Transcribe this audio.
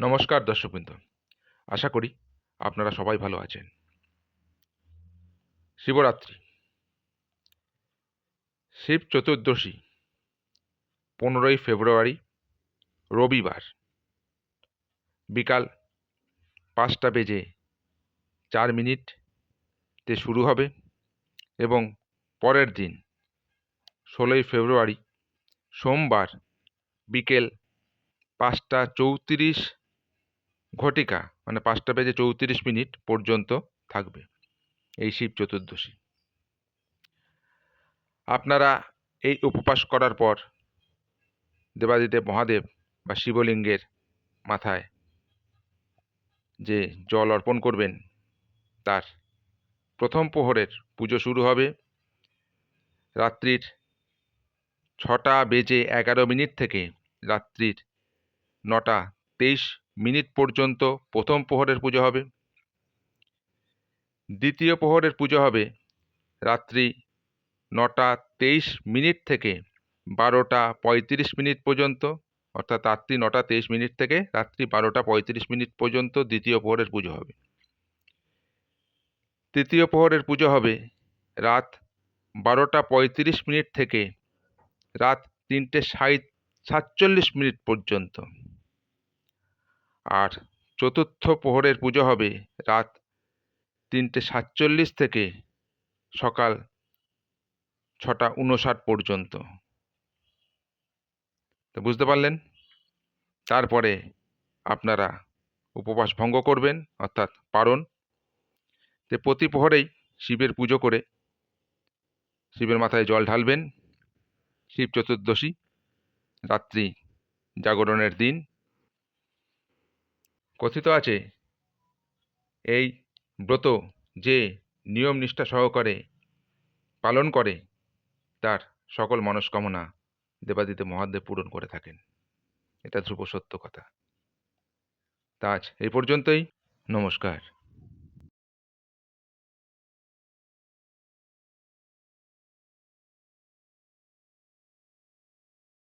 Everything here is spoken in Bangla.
নমস্কার দর্শকবৃন্দ। আশা করি আপনারা সবাই ভালো আছেন। শিবরাত্রি। শিব চতুর্দশী, পনেরোই ফেব্রুয়ারি, রবিবার। বিকাল পাঁচটা বেজে চার মিনিটতে শুরু হবে এবং পরের দিন ষোলোই ফেব্রুয়ারি সোমবার বিকেল পাঁচটা চৌত্রিশ ঘটিকা মানে পাঁচটা বেজে চৌত্রিশ মিনিট পর্যন্ত থাকবে এই শিব চতুর্দশী। আপনারা এই উপবাস করার পর দেবাদিদেব মহাদেব বা শিবলিঙ্গের মাথায় যে জল অর্পণ করবেন, তার প্রথম প্রহরের পুজো শুরু হবে রাত্রির ছটা বেজে এগারো মিনিট থেকে রাত্রির নটা তেইশ মিনিট পর্যন্ত প্রথম প্রহরের পুজো হবে। দ্বিতীয় প্রহরের পুজো হবে রাত্রি নটা তেইশ মিনিট থেকে বারোটা পঁয়ত্রিশ মিনিট পর্যন্ত, অর্থাৎ রাত্রি নটা তেইশ মিনিট থেকে রাত্রি বারোটা পঁয়ত্রিশ মিনিট পর্যন্ত দ্বিতীয় প্রহরের পুজো হবে। তৃতীয় প্রহরের পুজো হবে রাত বারোটা পঁয়ত্রিশ মিনিট থেকে রাত তিনটে ষাট সাতচল্লিশ মিনিট পর্যন্ত। আর চতুর্থ প্রহরের পুজো হবে রাত তিনটে সাতচল্লিশ থেকে সকাল ছটা উনষাট পর্যন্ত। তো বুঝতে পারলেন? তারপরে আপনারা উপবাস ভঙ্গ করবেন, অর্থাৎ পারণ। যে প্রতি প্রহরেই শিবের পুজো করে শিবের মাথায় জল ঢালবেন। শিব চতুর্দশী, রাত্রি জাগরণের দিন। কথিত আছে, এই ব্রত যে নিয়ম নিষ্ঠা সহকারে পালন করে, তার সকল মনস্কামনা দেবাদিতে মহাদেব পূরণ করে থাকেন। এটা ধ্রুব সত্য কথা। তা আজ এই পর্যন্তই। নমস্কার।